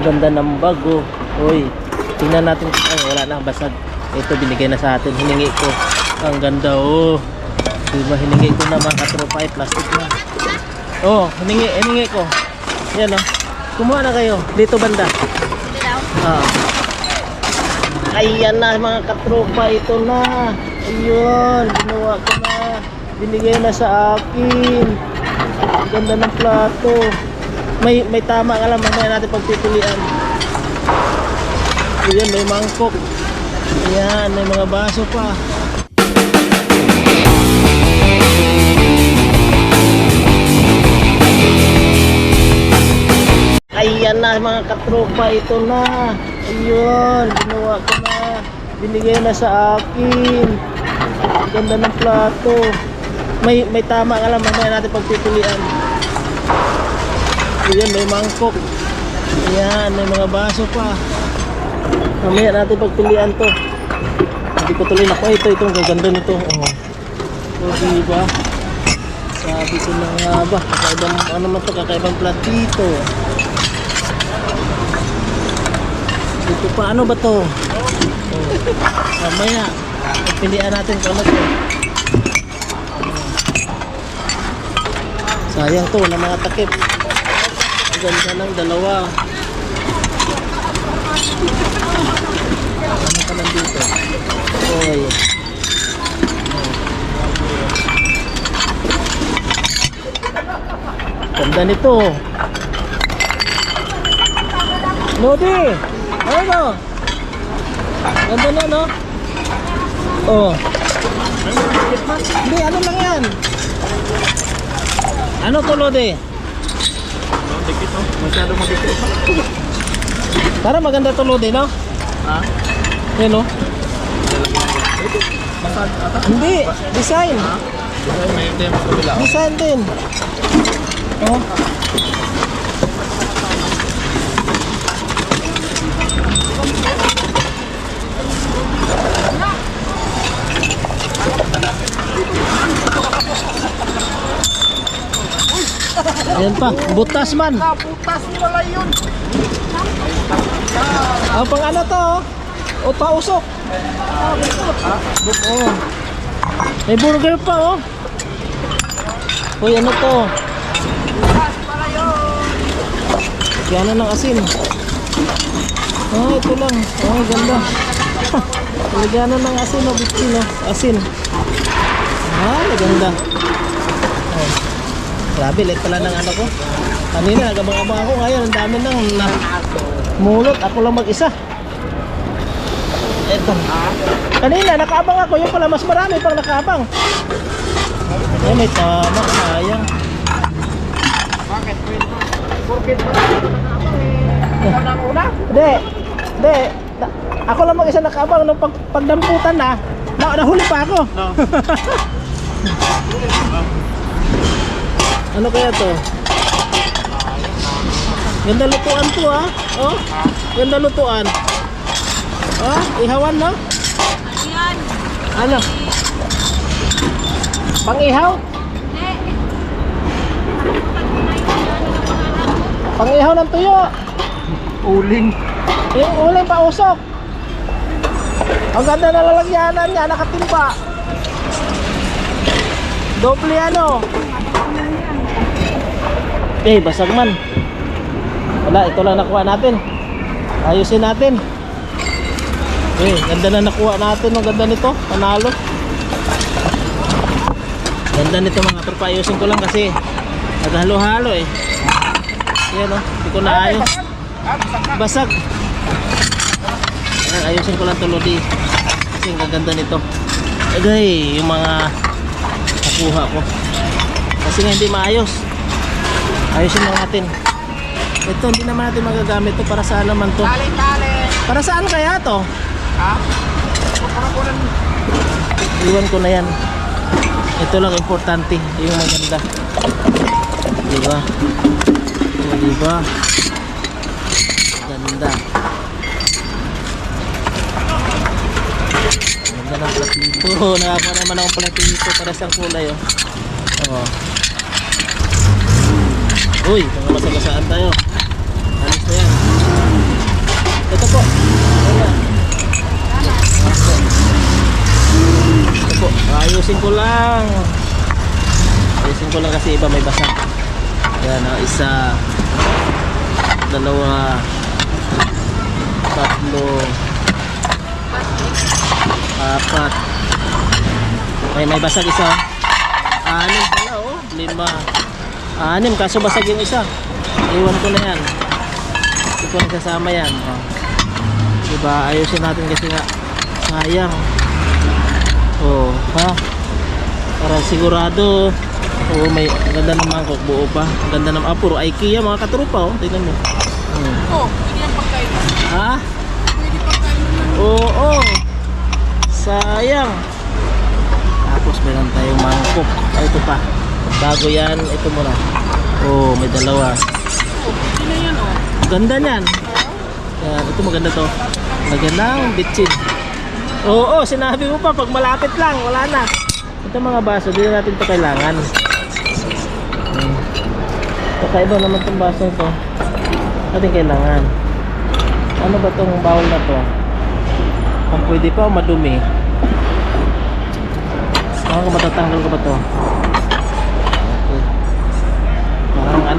Ganda ng bago. Uy, tingnan natin. Ay, wala na, basag. Ito, binigay na sa atin. Hiningi ko. Ang ganda, oh. Diba, hiningi ko na mga katropa. Plastic na. Oh, hiningi, hiningi ko. Yan, oh. Kumuha na kayo. Dito banda. Ah. Ayan na mga katropa, ito na. Ayun, ginawa ko na. Binigay na sa akin. Ang Ganda ng plato. May may tama ka lang, mamaya natin pagpipilian. Ayan, may mangkok. Ayan, may mga baso pa. Ayan na mga katropa, ito na. Ayun, ginawa ko na. Binigay na sa akin. Ganda ng plato. May may tama ka lang, mamaya natin pagpipilian. Ayan, may mangkok. Ayan, may mga baso pa. Mamaya natin pagpilian to. Hindi ko tuloy na ko ito, itong gaganda nito. Oh. So, diba? Sabi ko na nga ba, kakaibang, ano man to, kakaibang platito. Ito pa, ano ba to? Oh. Mamaya, pilihan natin kung ano to. Sayang to, na mga takip. Ganda ng dalawa. Ano pa nandito? Oy. Ganda nito. Lodi! Ano? Ganda na, no? Oh. Hindi, ano lang yan? Ano to, Lodi? Dikit oh, masyado magdikit. Para maganda to, Lodi, no? Ha? Yan, ata? Hindi, design. May ito yung kabila. oh. Design din. Oh. Ayan pa, butas man. Naputas pala yun. Ah, pang ano to? oh? O pausok. Oo. May burger pa oh. Uy, ano to? Kaya na ng asin. Ah, ito lang. Oh, ganda. Lagyan na ng asin oh, bitchin oh. Asin. Ah, maganda. Grabe, late pala ng ano ko. Kanina, nagabang-abang ako. Ngayon, ang dami nang na mulot. Ako lang mag-isa. Eto. Kanina, nakaabang ako. Yung pala, mas marami pang nakaabang. Eh, may tama. Sayang. Bakit? Una? Hindi. Hindi. Ako lang mag-isa nakaabang. Nung pag, pagdamputan na, na, nahuli pa ako. No. Ano kaya to? Ganda lutuan to ah. Oh. Ganda lutuan. Ah, ihawan no? Yan. Ano? Pang-ihaw? Pang-ihaw ng tuyo. Uling. Yung uling pausok. Ang ganda na lalagyanan niya, nakatimpa. Doble ano. Eh, basag man. Wala, ito lang nakuha natin. Ayusin natin. Eh, ganda na nakuha natin. Ang ganda nito. Panalo. Ganda nito mga tropa. Ayusin ko lang kasi naghalo-halo eh. Yan oh, hindi ko na ayos. Basag. Ayan, ayusin ko lang to Lodi. Kasi ang gaganda nito. Agay, yung mga nakuha ko. Kasi nga hindi maayos. Ayusin lang natin. Ito, hindi naman natin magagamit to para saan naman to. Tali, tali. Para saan kaya to? Ha? Ko Iwan ko na yan. Ito lang importante, yung maganda. Diba? O, diba? Ganda. Ganda ng platito. Nakakuha naman akong platito para sa kulay. Oh. Oh. Uy, mga masagasaan tayo. Alis na yan. Ito po. Ito po. Ayusin ko lang. Ayusin ko lang kasi iba may basa. Yan, oh, ah, isa. Dalawa. Tatlo. Apat. May may basag isa. Ah, Anim pala oh. Lima. Anim kaso basag yung isa. Iwan ko na yan. Hindi ko nagsasama yan. Oh. Diba ayusin natin kasi nga sayang. Oh, ha? Para sigurado Oh, may ganda ng mangkok buo pa. Ganda ng ah, puro IKEA mga katrupa oh. Tingnan mo. Hmm. Oh, hindi yan pagkain. Ha? Pwede pagkain. Oo. Sayang. Tapos meron tayong mangkok. Ito pa. Bago yan, ito muna. Oh, may dalawa. Hindi na yan oh. Ganda niyan. Yan, ito maganda to. Magandang bitchin. Oo, sinabi mo pa, pag malapit lang, wala na. Ito mga baso, di na natin to kailangan. Hmm. Kakaiba naman tong baso to. Natin kailangan. Ano ba tong bawal na to? Kung pwede pa madumi. Parang kung matatanggal ko ba to?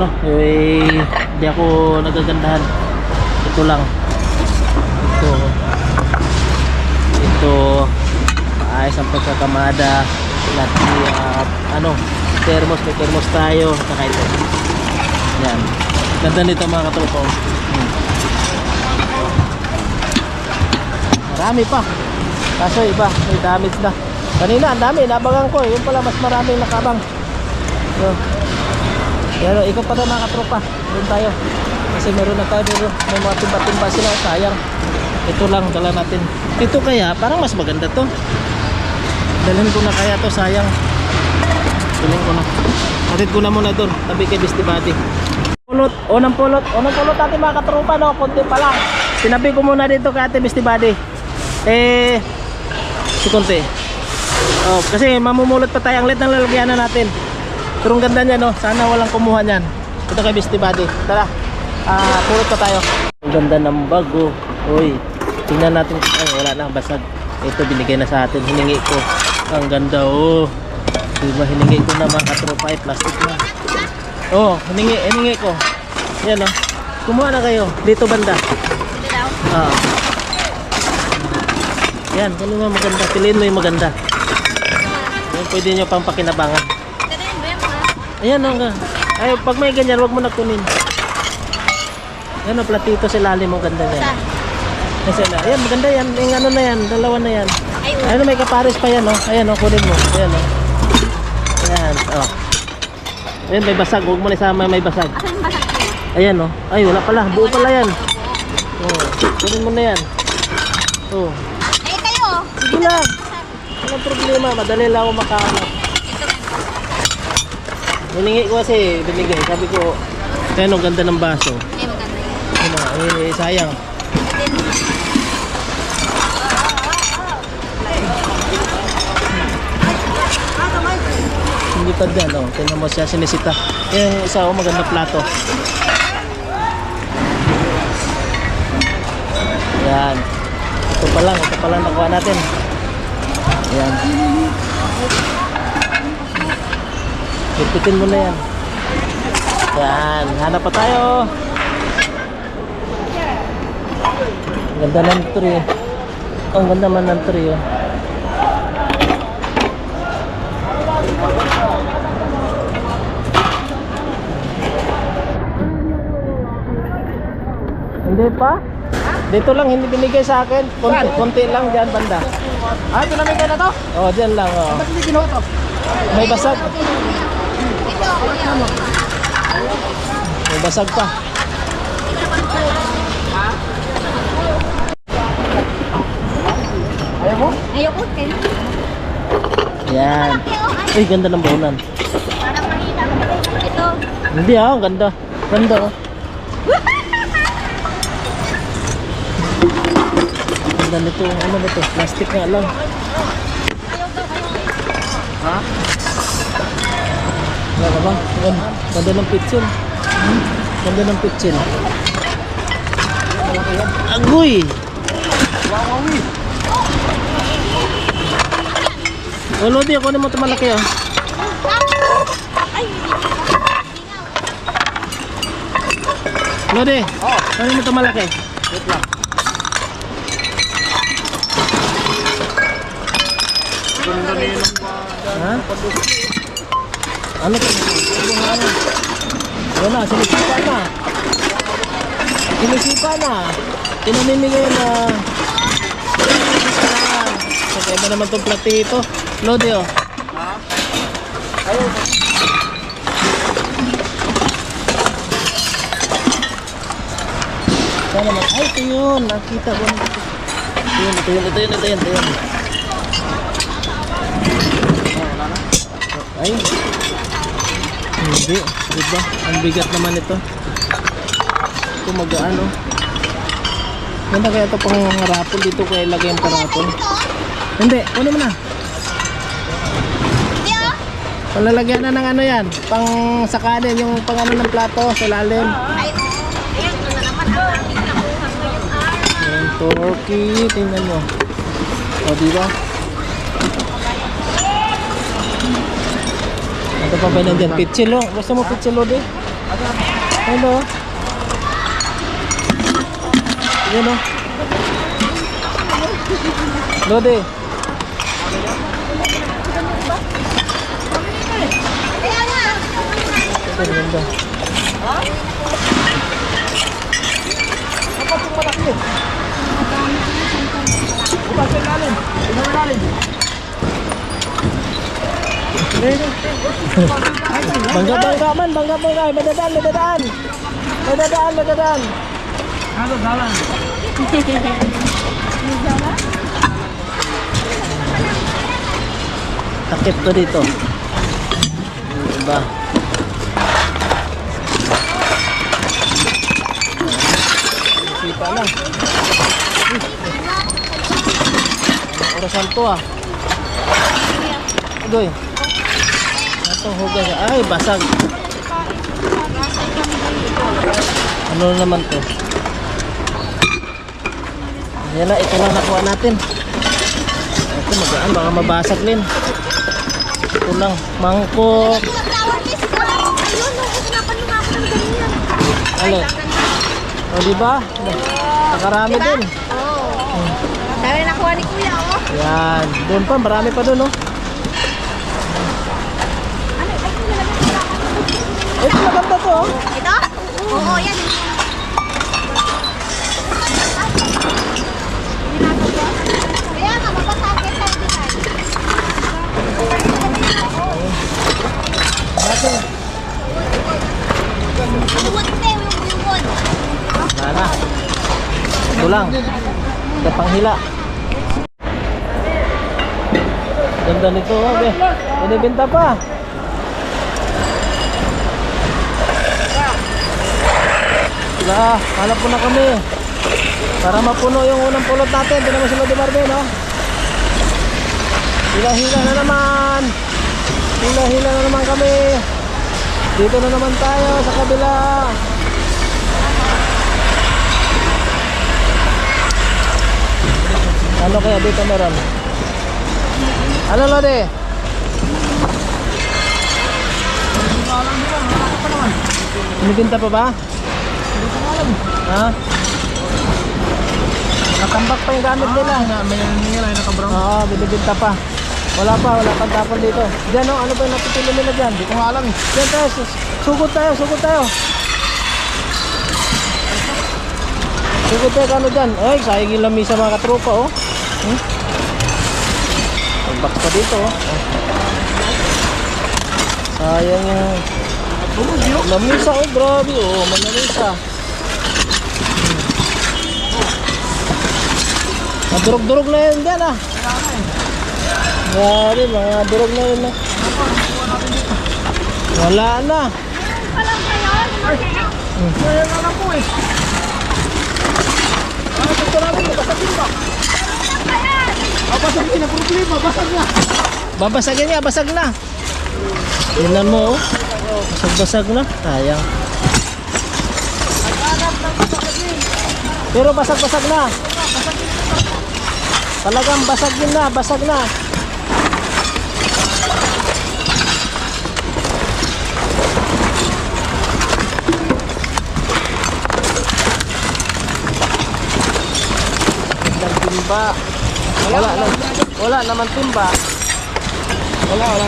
Ano, eh, di ako nagagandahan. Ito lang. Ito. Ito. Ayos ang pagkakamada. Lati, ah, ano, thermos, may thermos tayo. Saka ito. Yan. Ganda nito mga katropa. Hmm. Marami pa. Kaso iba, may damage na. Kanina, ang dami. Nabangan ko. Yung pala, mas maraming nakabang. So, yan o, ikot pa tayo mga katropa. Doon tayo. Kasi meron na tayo dito. May mga timba-timba sila. Sayang. Ito lang, dala natin. Ito kaya, parang mas maganda to. Dalhin ko na kaya to, sayang. Dalhin ko na. Hatid ko na muna doon. Tabi kay Buddy. Pulot, unang pulot. Unang pulot natin mga katropa, no? Kunti pa lang. Sinabi ko muna dito kay Ate Buddy. Eh, si Kunti. Oh, kasi mamumulot pa tayo ang lit ng lalagyanan natin. Pero ang ganda niya no, sana walang kumuha niyan. Ito kay Bestie Buddy. Tara, ah, pulot pa tayo. Ang ganda ng bago. Uy, tingnan natin. Ay, wala na, basag. Ito binigay na sa atin, hiningi ko. Ang ganda oh. Diba, hiningi ko na mga katropa, plastic na. Oh, hiningi, hiningi ko. Yan oh. Kumuha na kayo. Dito banda. Ah. Yan, kung ano maganda. Piliin mo yung maganda. Yan, pwede nyo pang pakinabangan. Ayan o nga. Ay, pag may ganyan, wag mo na kunin. Yan o, platito sa lalim mo. Ganda niyan. Kasi ayan, maganda yan. Yung ano na yan, dalawa na yan. Ay, Ayun, may kapares pa yan o. Ayan o, kunin mo. Ayan o. Ayan, o. Ayan, may basag. Huwag mo na isama may basag. Ayan o. Ay, wala pala. Buo pala yan. Oh, kunin mo na yan. Oh. Eh, kayo! Sige lang. Walang problema. Madali lang ako makahanap. Hiningi ko kasi binigay. Sabi ko, kaya ang ganda ng baso. Eh, maganda yan. Ano, eh, sayang. Hindi pa dyan, oh. Tingnan mo siya, sinisita. Yan, yung isa, oh, maganda plato. Yan. Ito pa lang, ito pa lang nakuha natin. Yan. Pipitin mo na yan. Yan, hanap pa tayo. Ang ganda ng tree. Ang ganda man ng tree. Oh. Hindi pa? Dito lang hindi binigay sa akin. Konti, konti lang diyan banda. Ah, pinamigay na to? Oh, diyan lang oh. Ba't hindi ginawa to? May basag. May basag pa. Ayaw mo? Ayoko, kayo. Yan. Uy, ganda ng baunan. Parang mahina. Ito. Hindi ah, ang ganda. Ganda oh. Ganda nito. Ano ba to? Plastic nga lang. Ha? Wala ka ba? Ganda, ganda ng pitsin. Ganda ng pitsin. Agoy! Wawawi. O, Lodi, kunin mo ito malaki, oh. Ay, Lodi, kunin mo ito malaki. Wait lang. Ganda na yun. Ha? Ano to? Ano? Yan na, sinisipa na. Sinisipa na. Pinamimigay na. Pagkaiba naman itong platito. Lodi, oh. Sana naman. Ay, ito yun. Nakita ko. Ito yun, ito yun, ito yun, ito yun, ito yun. Ay. Hindi. Diba? Ang bigat naman ito. Ito mag-ano. Ganda kaya ito pang rapol dito kaya ilagay ang parapol. Hindi. Ano mo na? Oh. Palalagyan na ng ano yan. Pang sakanin. Yung pang ano ng plato sa lalim. Ay, ayan, turkey. Tingnan mo. O, di Ito pa ba nandyan? Pichilo. Gusto mo pichilo di? Hello. Yan o. Kaya nga. Ito ganda. Bangga bangga man, bangga bangga, may dadaan, may dadaan. May dadaan, may dadaan. Ano, dalan? Takip to dito. Diba? Sipa. Anong orasan to ah? Agoy. Ito hugas. Ay, basag. Ano naman to? Yan na, ito lang nakuha natin. Ito magaan, baka mabasag din. Ito lang, mangkok. Ano? O, di ba? Nakarami Diba? din. Oo. Dami nakuha ni Kuya, oh. Yan. Doon pa, marami pa doon, oh. Ano, ay, nilagay ko lang. Oh. Ito? Oo, yan. Kaya nga, mapasakit tayo din. Natin. Luwag na yung. Ito lang. Ito panghila. Ganda nito, oh. Be. Binibenta pa. Sila, hanap po na kami. Para mapuno yung unang pulot natin. Ito naman sila di Marvin, no? Hila-hila na naman. Hila-hila na naman kami. Dito na naman tayo sa kabila. Ano kaya dito meron? Ano Lodi? Binibinta pa ba? Ha? Nakatambak pa yung gamit nila. May nangyayari ay naka-brown. Oo, binibinta pa. Wala pa, wala pang tapon dito. Diyan o, ano ba yung napipili nila dyan? Hindi ko nga alam eh. Diyan tayo, sugod tayo, sugod tayo. Sugod tayo, kano dyan? Ay, sayang yung lamisa mga katropa, oh. Hmm? Pagbak pa dito, oh. Oh. Sayang yung lamisa, oh, grabe, oh, may Madurog-durog na yun dyan, ah. Grabe, mga durog na yun, ah. Wala na. Nga lang po eh. Ano gusto namin? Basagin ba? Ah, basagin na problema. Basag na. Babasagin niya, basag na. Tingnan mo, oh. Basag-basag na. Sayang. Pero basag-basag na. Talagang basag yun na, basag na. Ng timba. Wala, wala, wala naman timba. Wala, wala.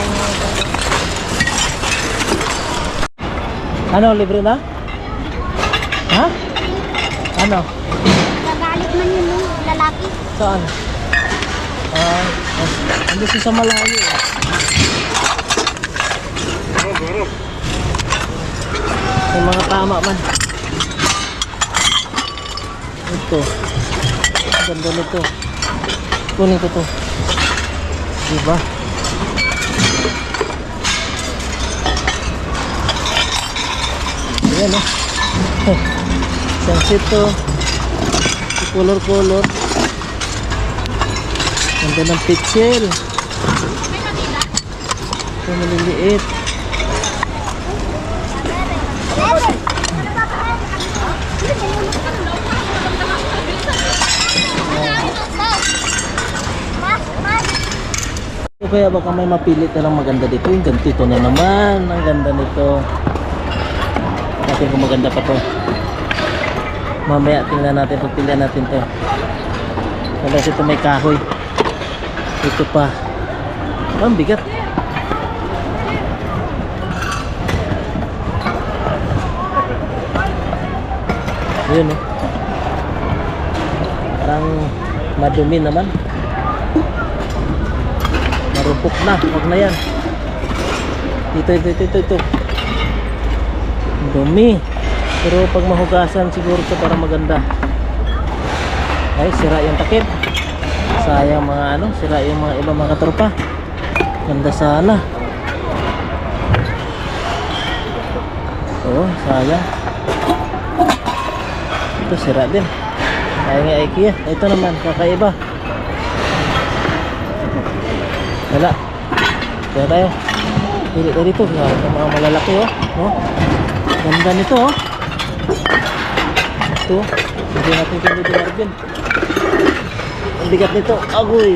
Ano, libre na? Ha? Ano? Nagalik man yun lalaki. Saan? Ah, uh, ando siya sa malayo. May mga tama man. Ito. Ganda nito. Kunin ko to. Diba? Ayan oh. Sunset to. Color-color. Ganda ng pixel. Ito maliliit. O kaya baka may mapili ka lang maganda dito. Yung ganito na naman. Ang ganda nito. Natin kung maganda pa to. Mamaya tingnan natin. Pagpilihan natin to. Wala ito may kahoy. Ito pa. Ang bigat. Ayun oh. Parang madumi naman. Marupok na. Huwag na yan. Ito, ito, ito, ito, ito. Dumi. Pero pag mahugasan siguro ito para maganda. Ay, sira yung takip. Sayang mga ano, sira yung mga ibang mga tropa. Ganda sana. Oo, sayang. Ito sira din. Kaya nga IKEA. Ito naman, kakaiba. Wala. Kaya tayo. Pili tayo dito. Ito mga malalaki oh. oh. Ganda nito oh. Ito. Hindi natin Lady Marvin. Ang bigat nito. Agoy.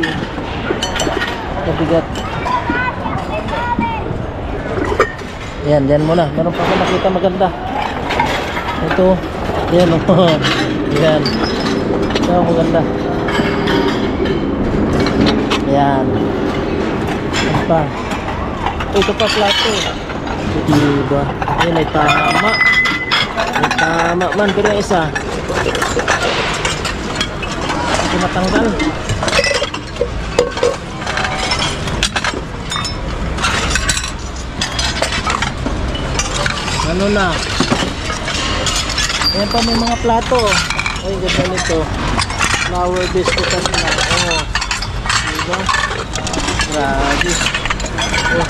Mabigat. Yan, yan muna. Meron pa ako nakita maganda. Ito. Yan oh. Yan. Yan maganda. Yan. Ano pa? Ito pa plato. Diba? Yan ay tama. Ay tama man. Pero yung isa. Ito matanggal. Ano na? Ayan pa may mga plato. Ay, ganda nito. Flower biscuit kasi na. Oo. Diba? Grabe. Oh.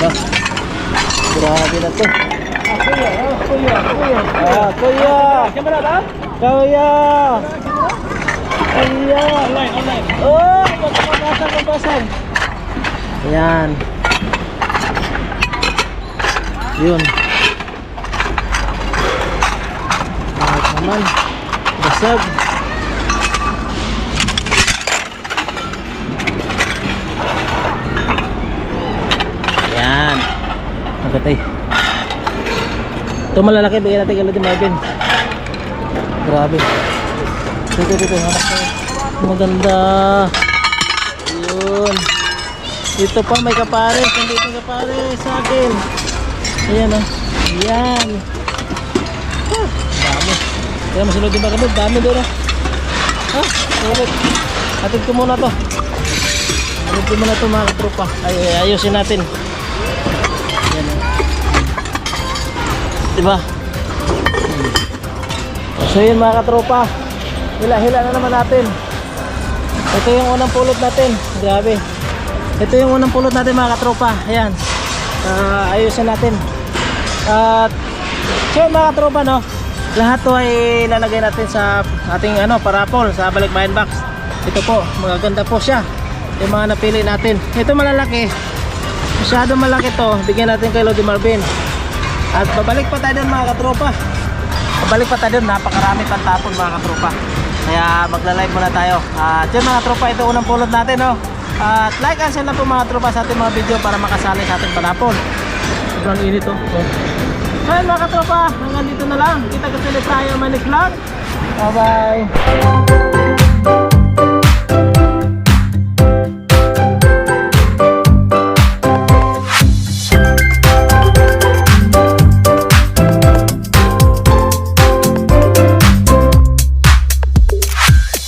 Nah. Grabe na to. Ah, kuya! Kamera ba? Kuya! Kuya! Online, online. Oh! Magpapasang, magpapasang. Ayan. Yun. Kahit naman. Basag. Ayan. Nagatay. Ito malalaki. Bigyan natin kay Lady Marvin. Grabe. Dito. Hanap ko. Maganda. Ayun. Dito pa may kapares. Nandito yung kapares sa akin. Ayan o. Ayan. Ah, dami. Kaya masunod din ba kami? Dami doon o. Ha? Sulit. Atid ko muna to. Atid ko muna to mga katropa. Ay, ayusin natin. Diba? So yun mga katropa. Hila-hila na naman natin. Ito yung unang pulot natin. Grabe. Ito yung unang pulot natin mga katropa. Ayan. Ah, ayusin natin. At so yun, mga katropa no. Lahat to ay lalagay natin sa ating ano parapol sa balikbayan box. Ito po, magaganda po siya. Yung mga napili natin. Ito malalaki. Masyado malaki to. Bigyan natin kay Lodi Marvin. At babalik pa tayo doon mga katropa. Babalik pa tayo doon. Napakarami pang tapon mga katropa. Kaya magla-live muna tayo. At yun mga tropa, ito unang pulot natin. No? At like and share na po mga tropa sa ating mga video para makasali sa ating panapon. Sobrang init oh. oh. So yun mga katropa, hanggang dito na lang. Kita-kita ulit tayo manik vlog. Bye-bye.